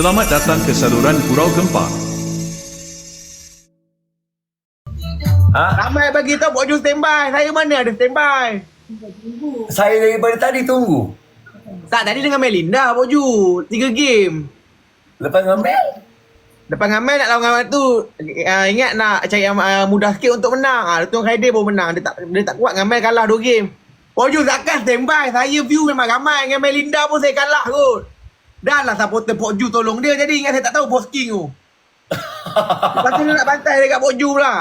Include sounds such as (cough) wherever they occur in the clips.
Selamat datang ke saluran Gurau Gempa. Ha? Ramai bagi tahu Pok Ju standby. Saya mana ada standby? Saya daripada tadi tunggu. Tak, tadi dengan Melinda Pok Ju. Tiga game. Lepas ngambil. Depan Ngamal nak lawan tu uh, Ingat nak cari yang uh, mudah sikit untuk menang ah, Tuan Khaidir pun menang Dia tak dia tak kuat Ngamal kalah 2 game Pok Ju takkan standby Saya view memang ramai Dengan Melinda pun saya kalah kot Dah lah supporter Pok Ju tolong dia Jadi ingat saya tak tahu posting tu Lepas tu dia nak bantai dekat Pok Ju pula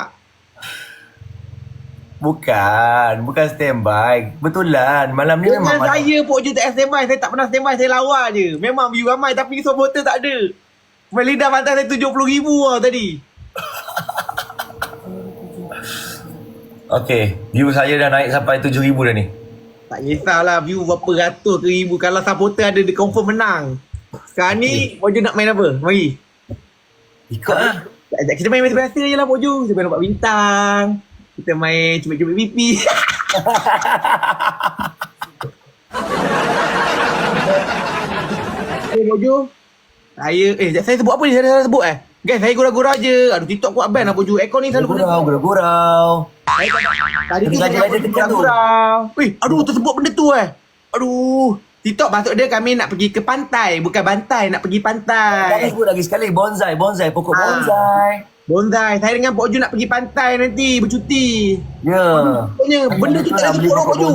Bukan. Bukan standby. Betulan. Malam ni Dengan memang malam. saya Pok Ju tak standby Saya tak pernah standby Saya lawa je Memang view ramai Tapi supporter tak ada Melinda bantai saya 70 ribu lah tadi (laughs) Okay. View saya dah naik sampai 7,000 dah ni. Tak kisahlah view berapa ratus ribu Kalau supporter ada dia confirm menang Sekarang ni Poju nak main apa? Mari. Ikut lah. Kita main biasa-biasa je lah Poju Kita main nampak bintang. Kita main cubit-cubit pipi. Eh Poju Saya Eh saya sebut apa ni? Saya dah sebut eh. Guys saya gurau-gurau je Aduh TikTok kuat ban lah Poju Aircon ni selalu Gurau, gurau, gurau. Tadi tu saya jalan tekan tu. gurau. Weh aduh tersebut benda tu eh. Aduh TikTok maksud dia kami nak pergi ke pantai Bukan bantai Nak pergi pantai sebut lagi sekali. Bonsai, bonsai. Pokok Ah. bonsai. Bonsai Saya dengan Pok Ju nak pergi pantai nanti Bercuti Ya. Pokoknya benda tu tak ada Nak sebut Pok Ju.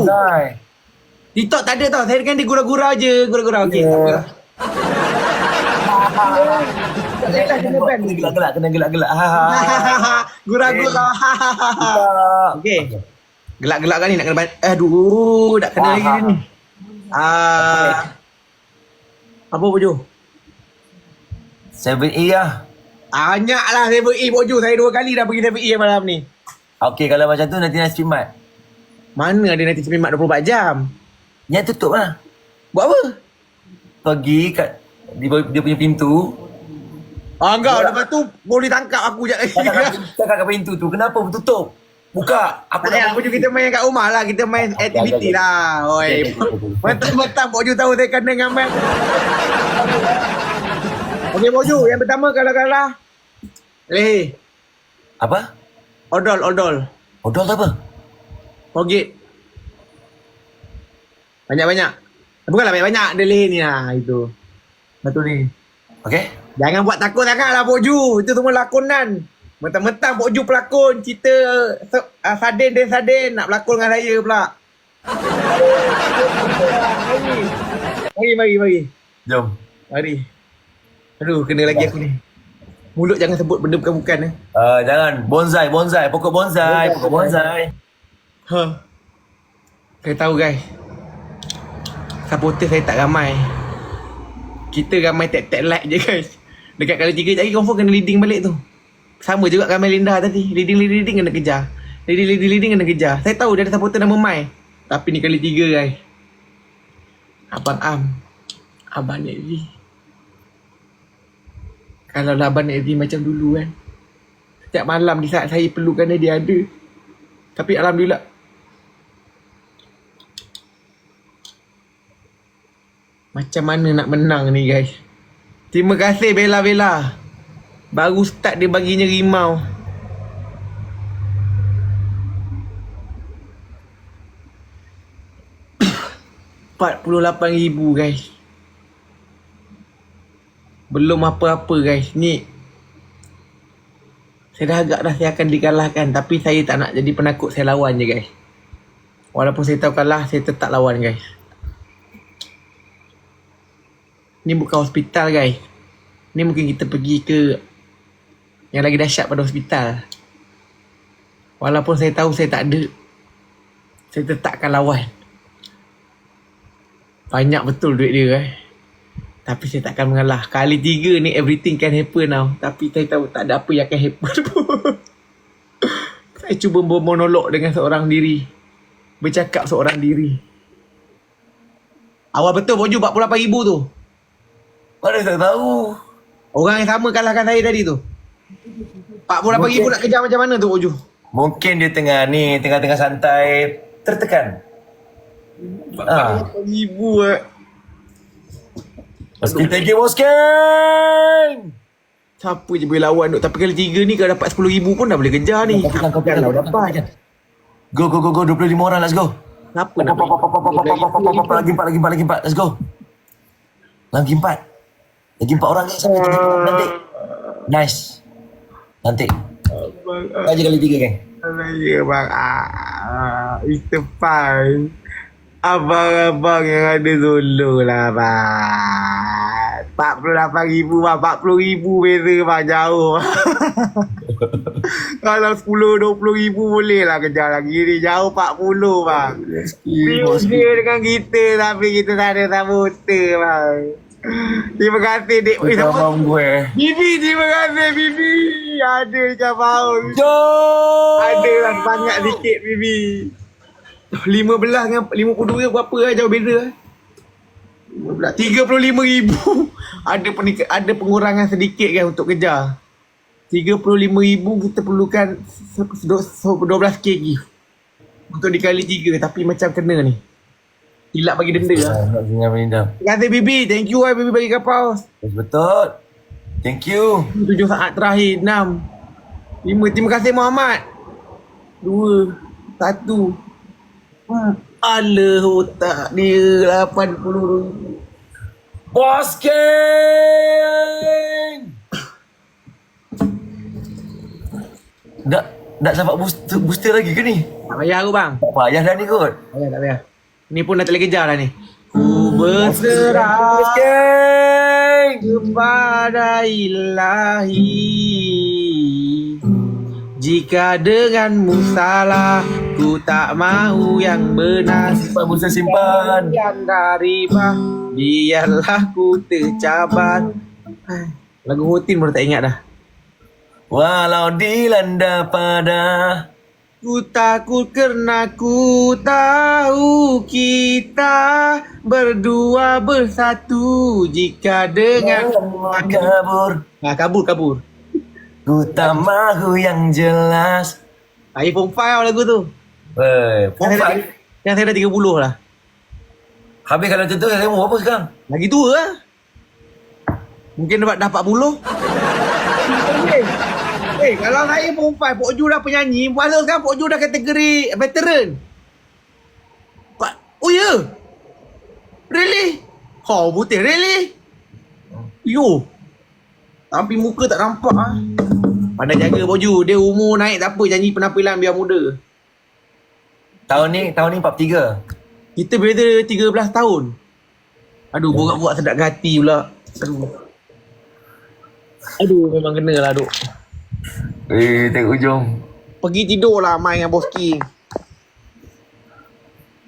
TikTok tak ada tau Saya dengan dia gurau-gurau je Ya. tak apa lah. Tak boleh lah, kena gelak-gelak, kena gelak-gelak. Ha, ha, ha. (laughs) Tak. (laughs) Okay Gelak-gelak kan ni nak kena Aduh Tak kena lagi ni Ah, Apa Pok Ju? 7E lah. Banyak lah 7E Pok Ju Saya dua kali dah pergi 7E malam ni Okay, kalau macam tu nanti nak stream mat. Mana ada nanti sepimat 24 jam Yang tutup lah. Buat apa? Pergi kat dia, dia punya pintu. Ah enggak, lepas tu boleh tangkap aku je lagi. Cakap kat pintu tu. Kenapa tutup? Buka. Aku aku juga kita main kat rumah lah. Kita main aktiviti okay. lah. Oi. Mentang-mentang Pok Ju tahu saya kena dengan main. Okey Pok Ju, yang pertama kalau kalah. Leher. Apa? Odol, odol. Odol apa? Fogit. Banyak-banyak. Bukanlah banyak-banyak. Ada leher ni lah. Itu. Betul ni. Okay? Jangan buat takut sangat lah Pok Ju. Itu semua lakonan. Mentang-mentang Pok Ju pelakon cerita uh, Sadin dan Sadin nak berlakon dengan saya pula. Mari, mari, mari. Jom. Mari. Aduh, kena lagi aku ni. Mulut jangan sebut benda bukan-bukan eh. Uh, jangan. Bonsai, bonsai. Pokok bonsai. Pokok bonsai. Ha. Saya tahu guys. Supporter saya tak ramai. Kita ramai tap-tap like je guys. Dekat kali tiga lagi confirm kena leading balik tu. Sama juga ramai Linda tadi. Leading, leading, leading kena kejar. Leading, leading, leading kena kejar. Saya tahu dia ada supporter nama Mai. Tapi ni kali tiga guys. Abang Am. Abang Nedri. Kalau lah Abang Nedri macam dulu kan. Setiap malam di saat saya perlukan dia, dia ada. Tapi Alhamdulillah Macam mana nak menang ni guys Terima kasih Bella Bella Baru start dia baginya rimau. (coughs) RM48,000 guys. Belum apa-apa guys. Ni Saya dah agak dah saya akan dikalahkan Tapi saya tak nak jadi penakut Saya lawan je guys. Walaupun saya tahu kalah Saya tetap lawan guys. Ni bukan hospital guys. Ni mungkin kita pergi ke yang lagi dahsyat pada hospital. Walaupun saya tahu saya tak ada. Saya tetap akan lawan. Banyak betul duit dia eh. Tapi saya tak akan mengalah. Kali tiga ni everything can happen now. Tapi saya tahu tak ada apa yang akan happen (laughs) pun. saya cuba bermonolog dengan seorang diri. Bercakap seorang diri. Awal betul Boju 48,000 tu. Mana tak tahu. Orang yang sama kalahkan saya tadi tu. Pak bola pagi nak kejar macam mana tu Oju? Mungkin dia tengah ni tengah-tengah santai tertekan. Ah. Ibu eh. Pasti tag game Oskan. Siapa je boleh lawan duk tapi kali tiga ni kalau dapat 10000 pun dah boleh kejar ni. Tapi kan kau kan dah dapat. Go go go go 25 orang let's go. Kenapa? nak empat, empat, empat, empat, empat, empat, lagi empat lagi empat lagi empat let's go. Lagi empat. Lagi empat orang ni sampai nanti. Nice. Nanti. Je kali tiga, geng. Ya bang. Ah, Mr. Pan Abang-abang yang ada dulu lah bang. RM48,000 bang. RM40,000 beza bang. Jauh. (laughs) Kalau RM10-20,000 boleh lah kejar lagi. Ni Jauh RM40 bang. Dia dengan kita tapi kita tak ada sambuta bang Terima kasih dek Eh? Abang gue. Bibi terima kasih Bibi Ada ikan paus Yo! ada lah banyak sikit Bibi 15 dengan 52 berapa lah jauh beza lah 35 ribu ada penik- ada pengurangan sedikit kan untuk kejar 35 ribu kita perlukan se- 12 kg untuk dikali 3 tapi macam kena ni hilap bagi denda lah Nak dengar terima kasih Bibi thank you lah Bibi bagi kapal Betul. Thank you. 7 saat terakhir 6 5 terima kasih Muhammad 2 1 hmm. Alah otak dia 80 ribu Bosking! Nak nak dapat booster, booster lagi ke ni? Tak payah aku bang Tak payah dah ni kot. Tak payah tak payah Ni pun dah tak boleh kejar dah ni. Ku berserah kepada ilahi. Jika denganmu salah Ku tak mahu yang benar. Simpan booster simpan. Yang bah Biarlah ku tercabar. Lagu Hotin baru tak ingat dah. Walau dilanda pada Ku takut kerana ku tahu kita berdua bersatu jika dengan kabur. Nah, kabur kabur. Ku tak mahu yang jelas. iPhone 5 lagu tu. Weh, Yang saya, dah, Pofai. yang saya dah 30 lah. Habis kalau macam tu, saya umur berapa sekarang? Lagi tua lah. Mungkin dapat dah 40. Eh, eh, kalau saya iPhone 5, Pok Ju dah penyanyi, masa sekarang Pok Ju dah kategori veteran. Pak, oh ya? Yeah. Really? Oh, putih, really? Yo. Tapi muka tak nampak ah. Pandai jaga Pok Ju. Dia umur naik tak apa, janji penampilan biar muda. Tahun ni, tahun ni 43. Kita beza 13 tahun. Aduh, borak-borak sedap hati pula. Aduh. Aduh, memang kena lah, duk. Eh, tengok ujung. Pergi tidur lah main dengan Boski.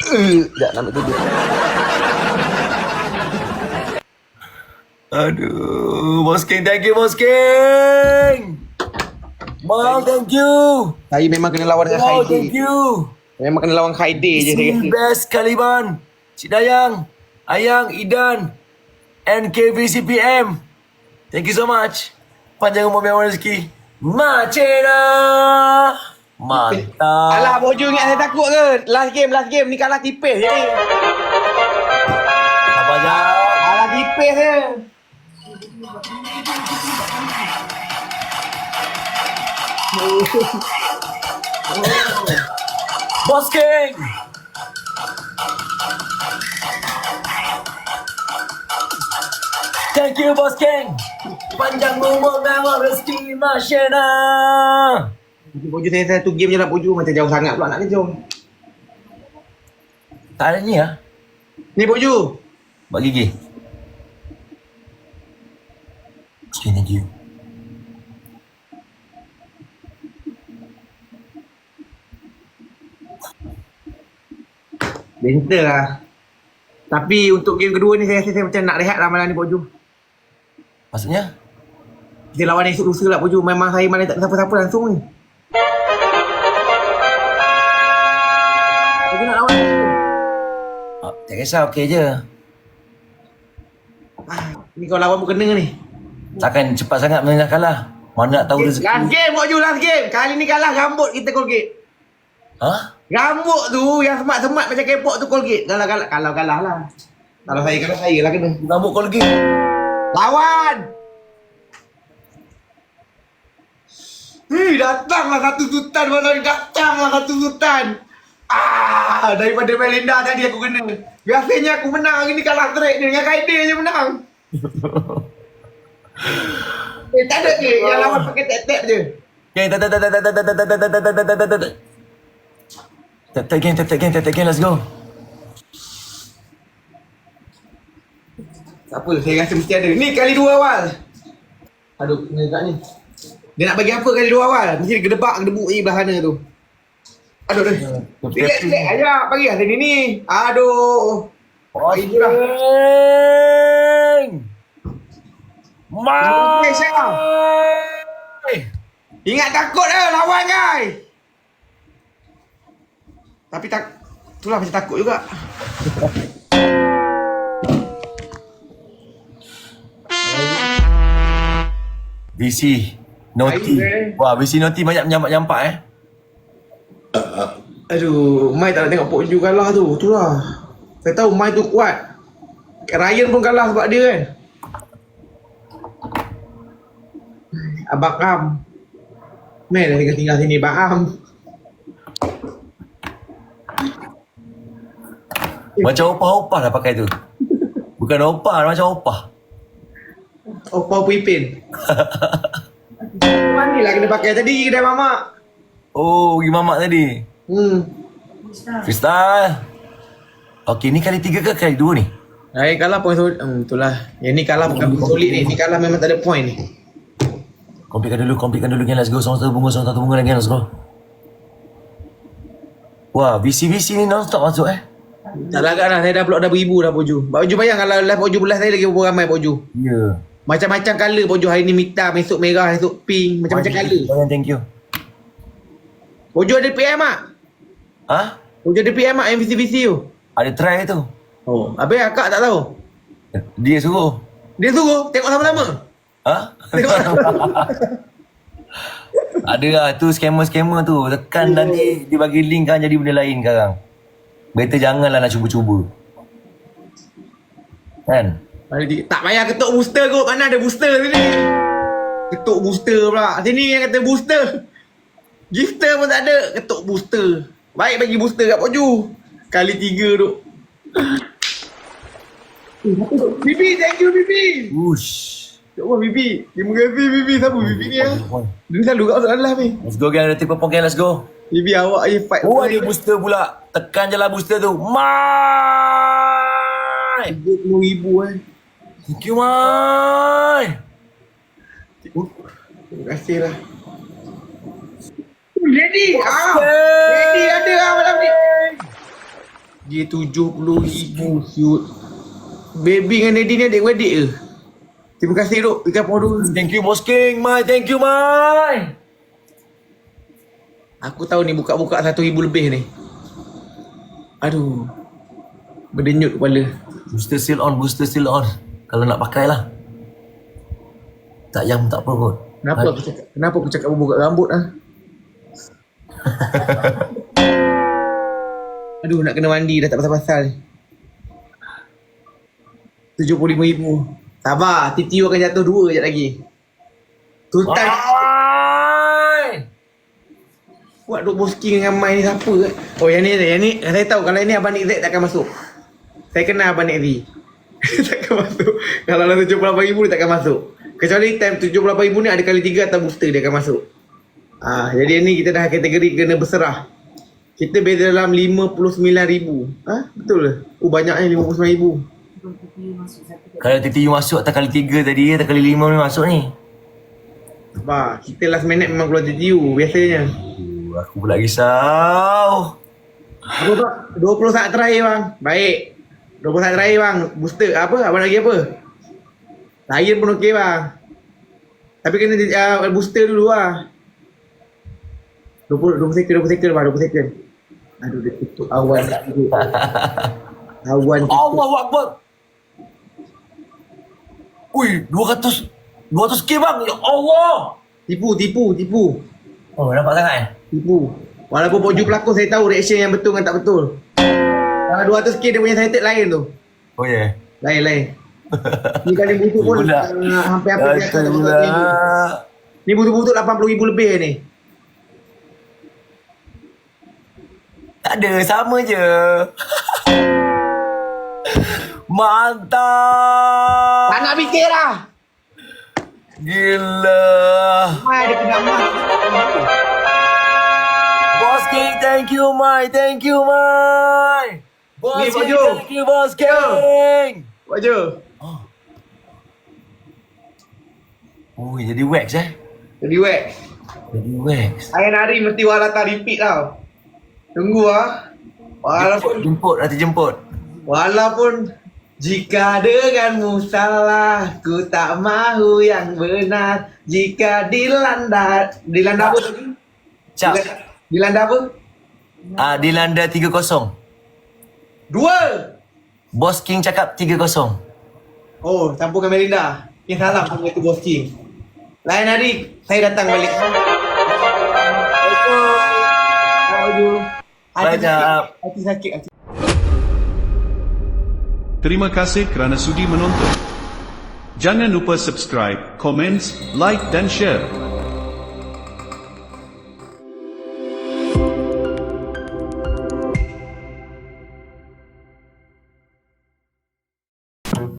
Eh, Sekejap, nak ambil tidur. Aduh, Bos King, thank you Bos King. Mal, thank you. Saya memang kena lawan dengan Wow, thank you. Memang kena lawan Khaidi je saya Si kata. best Kaliban. Cik Dayang, Ayang, Idan, NKVCPM. Thank you so much. Panjang umur biar rezeki. Macena. Mantap. Alah, Bojo ingat saya takut ke? Last game, last game. Ni kalah tipis je ni. Sabar jap. Kalah tipis je. (laughs) Bos King. Thank you Bos King. Panjang umur mewah rezeki Masyena. Bojo saya satu game je nak Bojo. Macam jauh sangat pula nak kejong. Tak ada ni ah. Ni Bojo. Buat gigi. Okay, thank you. Benter lah. Tapi untuk game kedua ni saya rasa saya macam nak rehat lah malam ni Bojo. Maksudnya? Kita lawan esok lusa lah Bojo. Memang saya malam tak ada siapa-siapa langsung ni. Kita nak lawan ni. Oh, tak kisah, okey je. Ah, ni kau lawan pun kena ni. Takkan cepat sangat menang kalah. Mana nak tahu Last rezeki. game Bojo, last game. Kali ni kalah rambut kita Colgate. Ha? Rambut tu yang semat-semat macam kepok tu Colgate. Kalah kalah kalau kalah lah. Kalau saya, kalau saya lah kena. Rambut lagi. Lawan! Hei, datanglah satu sultan malam ni. Datanglah satu sultan. Ah, daripada Melinda tadi aku kena. Biasanya aku menang. Hari ni kalah straight ni. Dengan Kaide je menang. eh, tak ada ke? Yang lawan pakai tap-tap je. Okay, tak tak tak tak tak tak tak tak tak tak tak tak tak tak tak tak Tap tap game, tap tap game, tap tap game, let's go. Tak apa, saya rasa mesti ada. Ni kali dua awal. Aduh, kena kat ni. Dia nak bagi apa kali dua awal? Mesti dia gedebak, gedebuk ni belah sana tu. Aduh, aduh. Relax, relax. Ayah, bagi lah sini ni. Aduh. Oh, itulah. Mai! Ingat takut dah lawan guys. Tapi tak itulah macam takut juga. VC eh. Wah, VC Naughty banyak menyampak-nyampak eh. Aduh, Mai tak nak tengok Pok Ju kalah tu. Itulah. Saya tahu Mai tu kuat. Ryan pun kalah sebab dia kan. Abang Am. Meh dah tinggal tinggal sini, Abang Am. Macam opah-opah lah pakai tu. Bukan opah, macam opah. Oppa Puipin. (laughs) Mana lah kena pakai tadi kedai mamak. Oh, pergi mamak tadi. Hmm. Freestyle. Okey, ni kali tiga ke kali dua ni? Hai kalah point solid. Hmm, itulah. Yang ni kalah bukan point solid ni. Ni kalah memang tak ada point ni. Kompikan dulu, kompikan dulu. Let's go. Sama satu bunga, sama satu bunga lagi. Let's go. Wah, VC-VC ni non-stop masuk eh. Tak lagak dah. Saya dah block dah beribu dah Poju. Poju bayang kalau live Poju belas saya lagi berapa ramai Poju. Ya. Yeah. Macam-macam colour Poju. Hari ni hitam, esok merah, esok pink. Macam-macam colour. Banyak thank you. Poju ada PM tak? Ha? Poju ada PM tak yang VC-VC tu? Ada try tu. Oh. Habis akak tak tahu? Dia suruh. Dia suruh tengok sama-sama. Ha? Tengok (laughs) Ada lah tu scammer-scammer tu. Tekan nanti dia bagi link kan jadi benda lain sekarang. Better janganlah nak cuba-cuba. Kan? Tak payah ketuk booster kot. Mana ada booster sini? Ketuk booster pula. Sini yang kata booster. Gifter pun tak ada. Ketuk booster. Baik bagi booster kat Poju. Kali tiga tu. Bibi, thank you Bibi. Ush. Ya Allah Bibi. Terima kasih Bibi. Siapa Bibi ni ya? Dia selalu kat soalan ni. Let's go gang. Ada tipe pokok let's go. Bibi awak je fight. Oh ada booster pula. Tekan je lah booster tu. Mai! RM20,000 eh. Thank you Mai! Terima kasih lah. Lady! Ah! Lady ada lah malam ni. Dia RM70,000 shoot. Baby dengan Lady ni adik-adik ke? Terima kasih duk. Ikan podo. Thank you Bos King Mai. Thank you Mai! Aku tahu ni buka-buka RM1,000 lebih ni. Aduh. Berdenyut kepala. Booster still on. Booster still on. Kalau nak pakai lah. Tak yang tak apa kot. Kenapa aku cakap, kenapa aku cakap buka rambut ah? (laughs) Aduh nak kena mandi dah tak pasal-pasal ni. RM75,000. Sabar, TTU akan jatuh dua sekejap lagi. Sultan Mai! Buat duk bosking dengan Mai ni siapa kan? Oh yang ni yang ni saya tahu kalau ini Abang Nick Z takkan masuk. Saya kenal Abang Nick Z. (laughs) takkan masuk. Kalau dalam RM78,000 dia takkan masuk. Kecuali time RM78,000 ni ada kali tiga atau booster dia akan masuk. Ah, jadi ni kita dah kategori kena berserah. Kita beza dalam RM59,000. Ha? Betul ke? Oh banyaknya RM59,000. Kalau TTU masuk atas kali tiga tadi atas kali lima ni masuk ni. Bah, kita last minute memang keluar TTU biasanya. Aku pula risau. Apa bang? 20 saat terakhir bang. Baik. 20 saat terakhir bang. Booster apa? Abang lagi apa? Lion pun okey bang. Tapi kena uh, booster dulu lah. 20, 20 second, 20 second bang. 20 second. Aduh dia tutup awan. (laughs) awan tutup. Allah Akbar. Ui, 200 200k bang. Ya Allah. Tipu, tipu, tipu. Oh, nampak sangat eh? Tipu. Walaupun Poju pelakon saya tahu reaction yang betul dengan tak betul. Kalau 200k dia punya sighted lain tu. Oh ya. Yeah. Lain lain. Ni kali butuh pun uh, hampir apa dia Kata. Ni butuh-butuh 80 ribu lebih ni. Tak ada, sama je. (laughs) Mantap. Tak nak fikir lah. Gila. Mai dia kena. Thank you, Mai. Thank you, Mai. Boss Ni, King, baju. thank you, Boss King. Buat je. Oh, jadi wax eh? Jadi wax. Jadi wax. Hari hari mesti walata repeat tau. Tunggu ah. Walaupun Jemput, nanti jemput. walaupun jika denganmu salah, ku tak mahu yang benar. Jika dilanda dilanda apa tadi? Dilanda- Dilanda apa? Ah, dilanda 3-0. Dua. Boss King cakap 3-0. Oh, campurkan Melinda. Yang salah punya tu bos King. Lain hari saya datang balik. Hati sakit. Hati sakit. Hati. Terima kasih kerana sudi menonton. Jangan lupa subscribe, komen, like dan share.